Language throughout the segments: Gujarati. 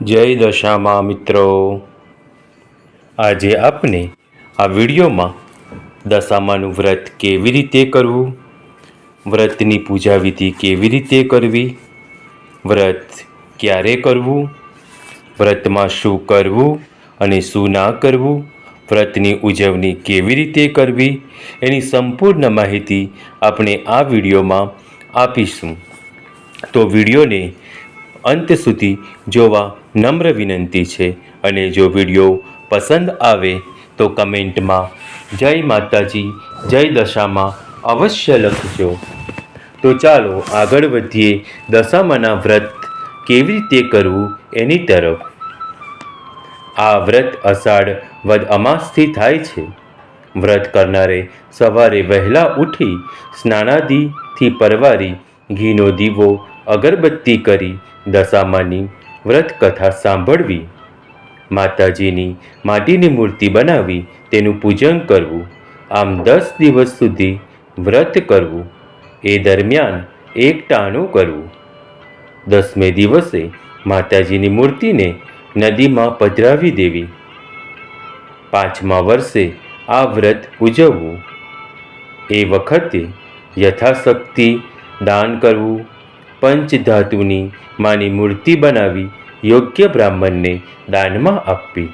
જય દશામાં મિત્રો. આજે આપણે આ વિડીયોમાં દશામાનું વ્રત કેવી રીતે કરવું, વ્રતની પૂજા વિધિ કેવી રીતે કરવી, વ્રત ક્યારે કરવું, વ્રતમાં શું કરવું અને શું ના કરવું, વ્રતની ઉજવણી કેવી રીતે કરવી, એની સંપૂર્ણ માહિતી આપણે આ વિડીયોમાં આપીશું. તો વિડીયોને અંત સુધી જોવા નમ્ર વિનંતી છે અને જો વીડિયો પસંદ આવે તો કમેન્ટમાં જય માતાજી, જય દશામાં અવશ્ય લખજો. તો ચાલો આગળ વધીએ દશામાના વ્રત કેવી રીતે કરવું એની તરફ. આ વ્રત અષાઢ વદ અમાસથી થાય છે. વ્રત કરનારે સવારે વહેલા ઉઠી સ્નાનાદિથી પરવારી ઘીનો દીવો, અગરબત્તી કરી દશામાની વ્રત કથા સાંભળવી. માતાજીની માટીની મૂર્તિ બનાવી તેનું પૂજન કરવું. આમ દસ દિવસ સુધી વ્રત કરવું. એ દરમિયાન એક ટાણું કરવું. દસમે દિવસે માતાજીની મૂર્તિને નદીમાં પધરાવી દેવી. પાંચમા વર્ષે આ વ્રત ઉજવવું. એ વખતે યથાશક્તિ દાન કરવું. પંચધાતુની માની મૂર્તિ બનાવી યોગ્ય બ્રાહ્મણને દાનમાં આપવી.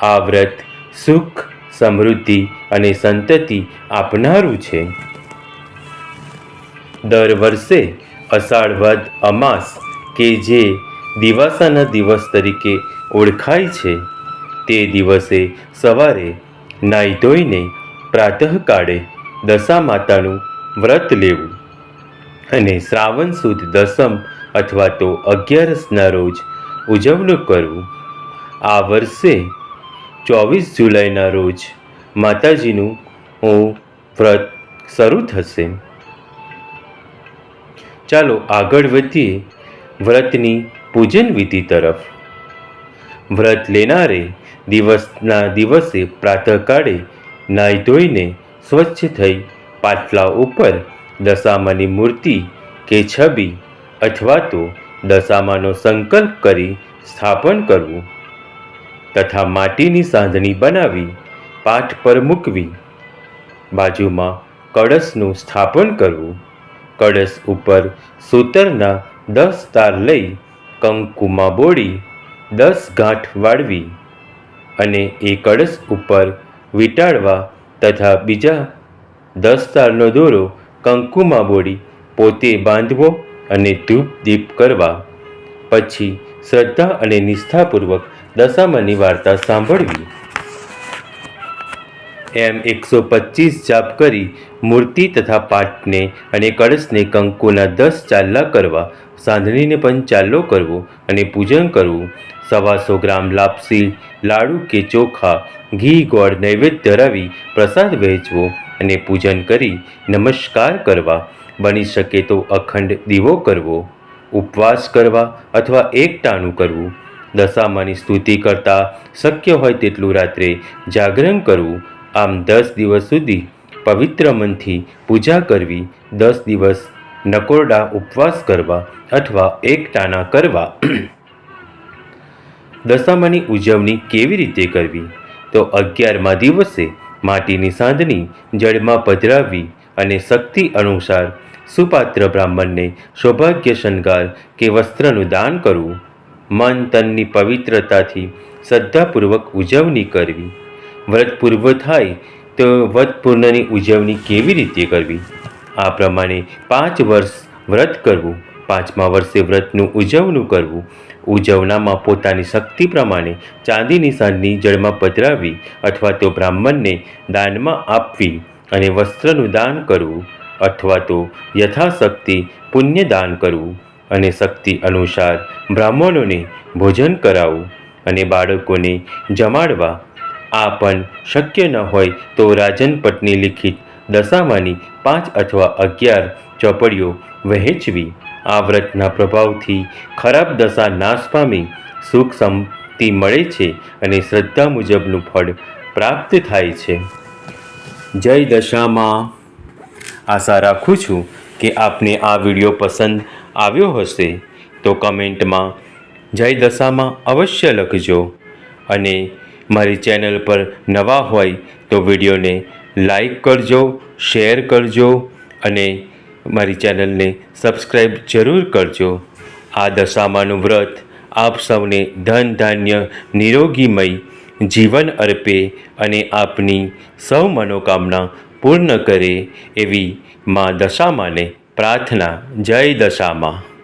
આ વ્રત સુખ, સમૃદ્ધિ અને સંતતિ આપનારું છે. દર વર્ષે અષાઢ વદ અમાસ કે જે દિવાસાના દિવસ તરીકે ઓળખાય છે, તે દિવસે સવારે નાહી ધોઈને પ્રાતઃકાળે દશા માતાનું વ્રત લેવું. અને શ્રાવણ સુદ દસમ અથવા તો અગિયારસના રોજ ઉજવણું કરવું આ વર્ષે ચોવીસ જુલાઈના રોજ માતાજીનું વ્રત શરૂ થશે. ચાલો આગળ વધીએ વ્રતની પૂજન વિધિ તરફ. વ્રત લેનારે દિવસના દિવસે પ્રાતઃકાળે નાહી ધોઈને સ્વચ્છ થઈ પાટલા ઉપર દશામાની મૂર્તિ કે છબી અથવા તો દશામાનો સંકલ્પ કરી સ્થાપન કરવું તથા માટીની સાંધણી બનાવી પાઠ પર મૂકવી. બાજુમાં કળશનું સ્થાપન કરવું. કળશ ઉપર સૂતરના દસ તાર લઈ કંકુમાં બોળી દસ ગાંઠ વાળવી અને એ કળશ ઉપર વીંટાળવા તથા બીજા દસ તારનો દોરો કંકુમાં બોળી પોતે બાંધવો અને ધૂપ દીપ કરવા. પછી શ્રદ્ધા અને નિષ્ઠાપૂર્વક દશામાની વાર્તા સાંભળવી. એમ એકસો પચીસ જાપ કરી મૂર્તિ તથા પાઠને અને કળશને કંકુના દસ ચાલ્લા કરવા, સાંધણીને પણ ચાલ્લો કરવો અને પૂજન કરવું. સવાસો ગ્રામ લાપસી, લાડુ કે ચોખા, ઘી, ગોળ નૈવેદ્ય ધરાવી પ્રસાદ વહેંચવો અને પૂજન કરી નમસ્કાર કરવા. બની શકે તો અખંડ દીવો કરવો, ઉપવાસ કરવા અથવા એકટાણું કરવું. દશામાની સ્તુતિ કરતાં શક્ય હોય તેટલું રાત્રે જાગરણ કરવું આમ દસ દિવસ સુધી પવિત્ર મનથી પૂજા કરવી, દસ દિવસ નકોરડા ઉપવાસ કરવા અથવા એકટાના કરવા. દશામાની ઉજવણી કેવી રીતે કરવી? તો અગિયારમા દિવસે માટીની સાંધણી જળમાં પધરાવવી અને શક્તિ અનુસાર સુપાત્ર બ્રાહ્મણને સૌભાગ્ય શણગાર કે વસ્ત્રનું દાન કરવું. મન તનની પવિત્રતાથી શ્રદ્ધાપૂર્વક ઉજવણી કરવી. વ્રત પૂર્વ થાય, તો વ્રત પૂર્ણની ઉજવણી કેવી રીતે કરવી? આ પ્રમાણે પાંચ વર્ષ વ્રત કરવું, પાંચમા વર્ષે વ્રતનું ઉજવણું કરવું, ઉજવણામાં પોતાની શક્તિ પ્રમાણે ચાંદીની સાંજની જળમાં પધરાવી અથવા તો બ્રાહ્મણને દાનમાં આપવી અને વસ્ત્રનું દાન કરવું અથવા તો યથાશક્તિ પુણ્ય દાન કરવું અને શક્તિ અનુસાર બ્રાહ્મણોને ભોજન કરાવવું અને બાળકોને જમાડવા આ પણ શક્ય ન હોય તો રાજનપટની લિખિત દશામાની પાંચ અથવા અગિયાર ચોપડીઓ વહેંચવી. આ વ્રતના પ્રભાવથી ખરાબ દશા નાશ પામી, સુખ સંપત્તિ મળે છે અને શ્રદ્ધા મુજબનું ફળ પ્રાપ્ત થાય છે. જય દશામાં. આશા રાખું છું કે આપને આ વીડિયો પસંદ આવ્યો હશે. તો કમેન્ટમાં જય દશામાં અવશ્ય લખજો અને મારી ચેનલ પર નવા હોય તો વિડીયોને લાઈક કરજો, શેર કરજો અને મારી ચેનલને સબસ્ક્રાઈબ જરૂર કરજો. આ દશામાનું વ્રત આપ સૌને ધન ધાન્ય નિરોગીમય જીવન અર્પે અને આપની સૌ મનોકામના પૂર્ણ કરે એવી મા દશામાને પ્રાર્થના. જય દશામાં.